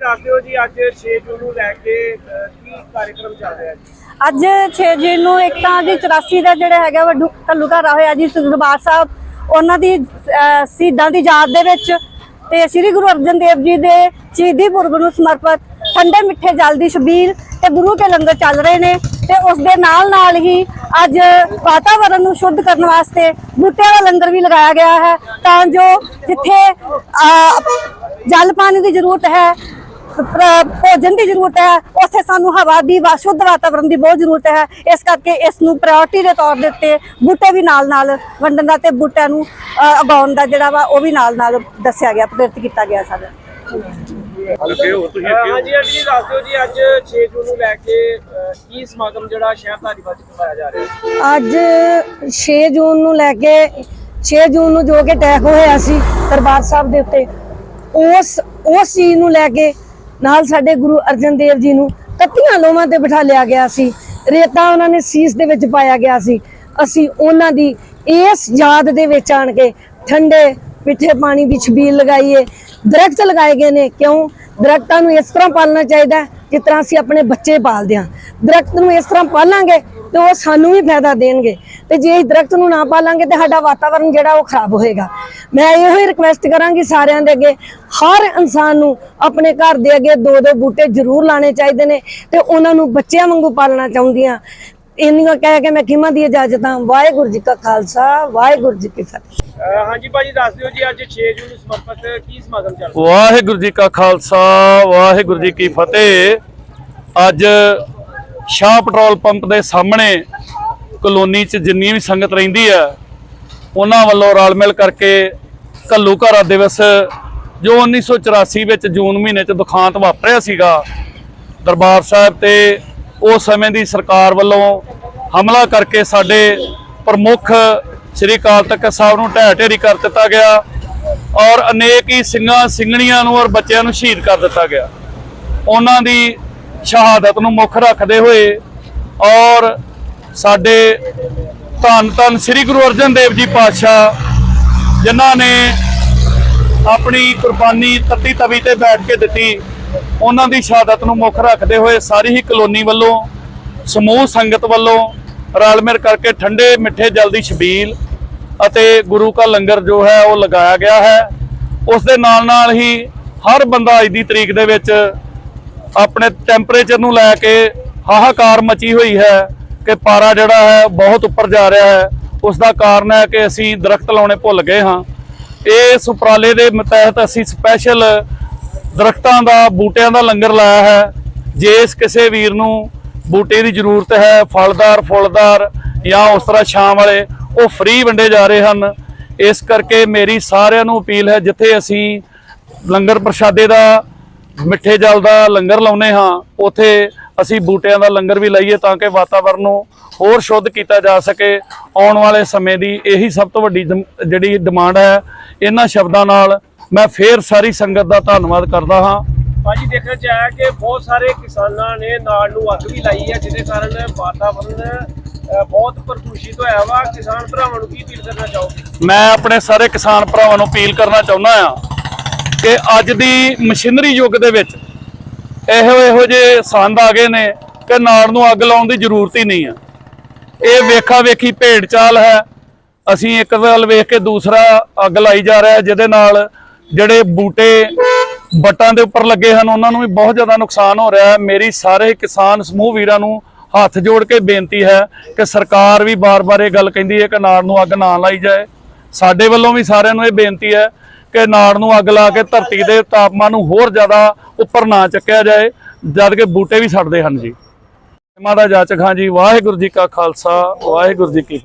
ਦੱਸ ਦਿਓ ਜੀ ਅੱਜ 6 ਜੂਨ ਨੂੰ ਲੈ ਕੇ ਅਹ, ਕੀ ਕਾਰਜਕ੍ਰਮ ਚੱਲ ਰਿਹਾ ਜੀ? ਅੱਜ 6 ਜੂਨ ਨੂੰ ਇੱਕ ਤਾਂ ਜੀ 84 ਦਾ ਜਿਹੜਾ ਹੈਗਾ ਵਾ ਕੱਲੂ ਘਰ ਹੋਇਆ ਜੀ ਦਰਬਾਰ ਸਾਹਿਬ। ਉਹਨਾਂ ਦੀ ਅਹ, ਸ਼ਹੀਦਾਂ ਦੀ ਯਾਦ ਦੇ ਵਿੱਚ ਤੇ ਸ੍ਰੀ ਗੁਰੂ ਅਰਜਨ ਦੇਵ ਜੀ ਦੇ ਸ਼ਹੀਦੀ ਪੁਰਬ ਨੂੰ ਸਮਰਪਿਤ ਠੰਡੇ ਮਿੱਠੇ ਜਲ ਦੀ ਛਬੀਲ ਤੇ ਗੁਰੂ ਕੇ ਲੰਗਰ ਚੱਲ ਰਹੇ ਨੇ ਤੇ ਉਸ ਦੇ ਨਾਲ ਨਾਲ ਹੀ ਅੱਜ ਵਾਤਾਵਰਣ ਨੂੰ ਸ਼ੁੱਧ ਕਰਨ ਵਾਸਤੇ ਬੂਟਿਆਂ ਦਾ ਲੰਗਰ ਵੀ ਲਗਾਇਆ ਗਿਆ ਹੈ ਤਾਂ ਜੋ ਜਿੱਥੇ ਅਹ, ਜਲ ਪਾਣੀ ਦੀ ਜ਼ਰੂਰਤ ਹੈ ਭੋਜਨ ਦੀ ਜ਼ਰੂਰਤ ਹੈ। ਉੱਥੇ ਸਾਨੂੰ ਹਵਾ ਦੀ ਵਾ ਸ਼ੁੱਧ ਵਾਤਾਵਰਣ ਦੀ ਬਹੁਤ ਜ਼ਰੂਰਤ ਹੈ। ਇਸ ਕਰਕੇ ਇਸ ਨੂੰ ਪ੍ਰਾਇੋਰਟੀ ਦੇ ਤੌਰ ਦੇ ਉੱਤੇ ਬੂਟੇ ਵੀ ਨਾਲ ਨਾਲ ਵੰਡਣ ਦਾ ਤੇ ਬੂਟਿਆਂ ਨੂੰ ਉਗਾਉਣ ਦਾ ਜਿਹੜਾ ਵਾ ਉਹ ਵੀ ਨਾਲ ਨਾਲ ਦੱਸਿਆ ਗਿਆ ਪ੍ਰੇਰਿਤ ਕੀਤਾ ਗਿਆ ਸਾਡਾ। ਅਹ, ਹਾਂਜੀ ਆਂਟੀ ਜੀ ਦੱਸ ਦਿਓ ਜੀ ਅੱਜ 6 ਜੂਨ ਨੂੰ ਲੈ ਕੇ ਸਮਾਗਮ ਜਿਹੜਾ ਸ਼ਹਿਰ ਧਾਰੀਵਾਲ ਚ ਕਰਵਾਇਆ ਜਾ ਰਿਹਾ? ਹੈ ਅੱਜ 6 ਜੂਨ ਨੂੰ ਲੈ ਕੇ 6 ਜੂਨ ਨੂੰ ਜੋ ਕਿ ਅਟੈਕ ਹੋਇਆ ਸੀ ਦਰਬਾਰ ਸਾਹਿਬ ਦੇ ਉੱਤੇ ਉਸ ਉਸ ਚੀਜ਼ ਨੂੰ ਲੈ ਕੇ ਨਾਲ ਸਾਡੇ ਗੁਰੂ ਅਰਜਨ ਦੇਵ ਜੀ ਨੂੰ ਕੱਤੀਆਂ ਲੋਮਾਂ ਤੇ ਬਿਠਾ ਲਿਆ ਗਿਆ ਸੀ। ਰੇਤਾ ਉਹਨਾਂ ਨੇ ਸੀਸ ਦੇ ਵਿੱਚ ਪਾਇਆ ਗਿਆ ਸੀ। ਅਸੀਂ ਉਹਨਾਂ ਦੀ ਇਸ ਯਾਦ ਦੇ ਵਿੱਚ ਆਣ ਕੇ ਠੰਡੇ ਮਿੱਠੇ ਪਾਣੀ ਦੀ ਛਬੀਲ ਲਗਾਈਏ। ਦਰਖਤ ਲਗਾਏ ਗਏ ਨੇ। ਕਿਉਂ? ਦਰਖਤਾਂ ਨੂੰ ਇਸ ਤਰ੍ਹਾਂ ਪਾਲਣਾ ਚਾਹੀਦਾ ਜਿਸ ਤਰ੍ਹਾਂ ਅਸੀਂ ਆਪਣੇ ਬੱਚੇ ਪਾਲਦੇ ਹਾਂ। ਦਰਖਤ ਨੂੰ ਇਸ ਤਰ੍ਹਾਂ ਪਾਲਾਂਗੇ ਤੇ ਉਹ ਸਾਨੂੰ ਵੀ ਫਾਇਦਾ ਦੇਣਗੇ। ਤੇ ਜੇ ਅਸੀਂ ਦਰਖਤ ਨੂੰ ਨਾ ਪਾਲਾਂਗੇ ਤੇ ਸਾਡਾ ਵਾਤਾਵਰਣ ਜਿਹੜਾ ਉਹ ਖਰਾਬ ਹੋਏਗਾ। ਮੈਂ ਇਹੋ ਹੀ ਰਿਕਵੈਸਟ ਕਰਾਂਗੀ ਸਾਰਿਆਂ ਦੇ ਅੱਗੇ। ਹਰ ਇਨਸਾਨ ਨੂੰ ਆਪਣੇ ਘਰ ਦੇ ਅੱਗੇ ਦੋ ਦੋ ਬੂਟੇ ਜ਼ਰੂਰ ਲਾਣੇ ਚਾਹੀਦੇ ਨੇ ਤੇ ਉਹਨਾਂ ਨੂੰ ਬੱਚਿਆਂ ਵਾਂਗੂ ਪਾਲਣਾ ਚਾਹੁੰਦੀਆਂ ਇੰਨੀਆਂ ਕਹਿ ਕੇ ਮੈਂ ਖਿਮਾ ਦੀ ਇਜਾਜ਼ਤਾਂ। ਵਾਹਿਗੁਰੂ ਜੀ ਕਾ ਖਾਲਸਾ ਵਾਹਿਗੁਰੂ ਜੀ ਕੀ ਫਤਿਹ। ਹਾਂਜੀ ਭਾਜੀ ਦੱਸ ਦਿਓ ਜੀ ਅੱਜ 6 ਜੂਨ ਨੂੰ ਸਮਰਪਿਤ ਕੀ ਸਮਾਗਮ ਚੱਲ ਰਿਹਾ? ਵਾਹਿਗੁਰੂ ਜੀ ਕਾ ਖਾਲਸਾ ਵਾਹਿਗੁਰੂ ਜੀ ਕੀ ਫਤਿਹ। ਅੱਜ ਸ਼ਾਹ ਪੈਟਰੋਲ ਪੰਪ ਦੇ ਸਾਹਮਣੇ ਕਲੋਨੀ 'ਚ ਜਿੰਨੀ ਵੀ ਸੰਗਤ ਰਹਿੰਦੀ ਆ ਉਹਨਾਂ ਵੱਲੋਂ ਰਲ ਮਿਲ ਕਰਕੇ ਕੱਲੂ ਘਰਾ ਦਿਵਸ ਜੋ 1984 ਵਿੱਚ ਜੂਨ ਮਹੀਨੇ 'ਚ ਦੁਖਾਂਤ ਵਾਪਰਿਆ ਸੀਗਾ ਦਰਬਾਰ ਸਾਹਿਬ ਤੇ ਉਸ ਸਮੇਂ ਦੀ ਸਰਕਾਰ ਵੱਲੋਂ ਹਮਲਾ ਕਰਕੇ ਸਾਡੇ ਪ੍ਰਮੁੱਖ ਸ੍ਰੀ ਅਕਾਲ ਤਖਤ ਸਾਹਿਬ ਨੂੰ ਢਹਿ ਢੇਰੀ ਕਰ ਦਿੱਤਾ ਗਿਆ ਔਰ ਅਨੇਕ ਹੀ ਸਿੰਘਾਂ, ਸਿੰਘਣੀਆਂ ਨੂੰ ਔਰ ਬੱਚਿਆਂ ਨੂੰ ਸ਼ਹੀਦ ਕਰ ਦਿੱਤਾ ਗਿਆ। ਉਹਨਾਂ ਦੀ ਸ਼ਹਾਦਤ ਨੂੰ ਮੁੱਖ ਰੱਖਦੇ ਹੋਏ ਔਰ ਸਾਡੇ ਧੰਨ ਧੰਨ ਸ੍ਰੀ ਗੁਰੂ ਅਰਜਨ ਦੇਵ ਜੀ ਪਾਤਸ਼ਾਹ, ਜਿਨ੍ਹਾਂ ਨੇ ਆਪਣੀ ਕੁਰਬਾਨੀ ਤੱਤੀ ਤਵੀ ਤੇ ਬੈਠ ਕੇ ਦਿੱਤੀ ਉਹਨਾਂ ਦੀ ਸ਼ਹਾਦਤ ਨੂੰ ਮੁੱਖ ਰੱਖਦੇ ਹੋਏ ਸਾਰੀ ਹੀ ਕਲੋਨੀ ਵੱਲੋਂ, ਸਮੂਹ ਸੰਗਤ ਵੱਲੋਂ ਰਲ ਮਿਲ ਕਰਕੇ ਠੰਡੇ ਮਿੱਠੇ ਜਲ ਦੀ ਛਬੀਲ ਅਤੇ ਗੁਰੂ ਕਾ ਲੰਗਰ ਜੋ ਹੈ ਉਹ ਲਗਾਇਆ ਗਿਆ ਹੈ। ਉਸ ਦੇ ਨਾਲ ਨਾਲ ਹੀ ਹਰ ਬੰਦਾ ਅੱਜ ਦੀ ਤਰੀਕ ਦੇ ਵਿੱਚ ਆਪਣੇ ਟੈਂਪਰੇਚਰ ਨੂੰ ਲੈ ਕੇ ਹਾਹਾਕਾਰ ਮਚੀ ਹੋਈ ਹੈ ਕਿ ਪਾਰਾ ਜਿਹੜਾ ਹੈ ਬਹੁਤ ਉੱਪਰ ਜਾ ਰਿਹਾ ਹੈ। ਉਸ ਦਾ ਕਾਰਨ ਹੈ ਕਿ ਅਸੀਂ ਦਰਖਤ ਲਾਉਣੇ ਭੁੱਲ ਗਏ ਹਾਂ। ਇਹ ਸੁਪਰਾਲੇ ਦੇ ਤਹਿਤ ਅਸੀਂ ਸਪੈਸ਼ਲ ਦਰਖਤਾਂ ਦਾ, ਬੂਟਿਆਂ ਦਾ ਲੰਗਰ ਲਾਇਆ ਹੈ। ਜੇ ਇਸ ਕਿਸੇ ਵੀਰ ਨੂੰ ਬੂਟੇ ਦੀ ਜ਼ਰੂਰਤ ਹੈ, ਫਲਦਾਰ, ਫੁੱਲਦਾਰ ਜਾਂ ਉਸ ਤਰ੍ਹਾਂ ਛਾਂ ਵਾਲੇ, ਉਹ ਫ੍ਰੀ ਵੰਡੇ ਜਾ ਰਹੇ ਹਨ। ਇਸ ਕਰਕੇ ਮੇਰੀ ਸਾਰਿਆਂ ਨੂੰ ਅਪੀਲ ਹੈ, ਜਿੱਥੇ ਅਸੀਂ ਲੰਗਰ ਪ੍ਰਸ਼ਾਦੇ ਦਾ, ਮਿੱਠੇ ਜਲ ਦਾ ਲੰਗਰ ਲਾਉਨੇ ਹਾਂ, ਉਥੇ ਅਸੀਂ ਬੂਟਿਆਂ ਦਾ ਲੰਗਰ ਵੀ ਲਾਈਏ ਤਾਂ ਕਿ ਵਾਤਾਵਰਨ ਨੂੰ ਹੋਰ ਸ਼ੁੱਧ ਕੀਤਾ ਜਾ ਸਕੇ। ਆਉਣ ਵਾਲੇ ਸਮੇਂ ਦੀ ਇਹੀ ਸਭ ਤੋਂ ਵੱਡੀ ਡਿਮ- ਜਿਹੜੀ ਡਿਮਾਂਡ ਹੈ, ਇਹਨਾਂ ਸ਼ਬਦਾਂ ਨਾਲ ਮੈਂ ਫੇਰ ਸਾਰੀ ਸੰਗਤ ਦਾ ਧੰਨਵਾਦ ਕਰਦਾ ਹਾਂ। ਭਾਜੀ ਦੇਖਣ ਚ ਆਇਆ ਕਿ ਬਹੁਤ ਸਾਰੇ ਕਿਸਾਨਾਂ ਨੇ ਨਾੜ ਨੂੰ ਅੱਗ ਵੀ ਲਾਈ ਹੈ ਜਿਹਦੇ ਕਾਰਨ ਵਾਤਾਵਰਨ ਬਹੁਤ ਪ੍ਰਦੂਸ਼ਿਤ ਹੋਇਆ ਵਾ। ਕਿਸਾਨ ਭਰਾਵਾਂ ਨੂੰ ਕੀ ਅਪੀਲ ਕਰਨਾ ਚਾਹੋਗੇ? ਮੈਂ ਆਪਣੇ ਸਾਰੇ ਕਿਸਾਨ ਭਰਾਵਾਂ ਨੂੰ ਅਪੀਲ ਕਰਨਾ ਚਾਹੁੰਦਾ ਆ ਕਿ ਅੱਜ ਦੀ ਮਸ਼ੀਨਰੀ ਯੁੱਗ ਦੇ ਵਿੱਚ ਇਹੋ ਇਹੋ ਜਿਹੇ ਸੰਦ ਆ ਗਏ ਨੇ ਕਿ ਨਾੜ ਨੂੰ ਅੱਗ ਲਾਉਣ ਦੀ ਜ਼ਰੂਰਤ ਹੀ ਨਹੀਂ ਆ। ਇਹ ਵੇਖਾ ਵੇਖੀ ਭੇਡ ਚਾਲ ਹੈ। ਅਸੀਂ ਇੱਕ ਵੱਲ ਵੇਖ ਕੇ ਦੂਸਰਾ ਅੱਗ ਲਾਈ ਜਾ ਰਿਹਾ ਹੈ, ਜਿਹਦੇ ਨਾਲ ਜਿਹੜੇ ਬੂਟੇ ਬੱਟਾਂ ਦੇ ਉੱਪਰ ਲੱਗੇ ਹਨ, ਉਹਨਾਂ ਨੂੰ ਵੀ ਬਹੁਤ ਜ਼ਿਆਦਾ ਨੁਕਸਾਨ ਹੋ ਰਿਹਾ ਹੈ। ਮੇਰੀ ਸਾਰੇ ਕਿਸਾਨ ਸਮੂਹ ਵੀਰਾਂ ਨੂੰ ਹੱਥ ਜੋੜ ਕੇ ਬੇਨਤੀ ਹੈ ਕਿ ਸਰਕਾਰ ਵੀ ਬਾਰ-ਬਾਰ ਇਹ ਗੱਲ ਕਹਿੰਦੀ ਹੈ ਕਿ ਨਾੜ ਨੂੰ ਅੱਗ ਨਾ ਲਾਈ ਜਾਏ। ਸਾਡੇ ਵੱਲੋਂ ਵੀ ਸਾਰਿਆਂ ਨੂੰ ਇਹ ਬੇਨਤੀ ਹੈ ਕਿ ਨਾੜ ਨੂੰ ਅੱਗ ਲਾ ਕੇ ਧਰਤੀ ਦੇ ਤਾਪਮਾਨ ਨੂੰ ਹੋਰ ਜ਼ਿਆਦਾ ਉੱਪਰ ਨਾ ਚੱਕਿਆ ਜਾਏ, ਜਦ ਕਿ ਬੂਟੇ ਵੀ ਸੜਦੇ ਹਨ ਜੀ। ਮਾਤਾ ਜਾਚਕ, ਹਾਂ ਜੀ, ਵਾਹਿਗੁਰੂ ਜੀ ਕਾ ਖਾਲਸਾ, ਵਾਹਿਗੁਰੂ ਜੀ ਕੀ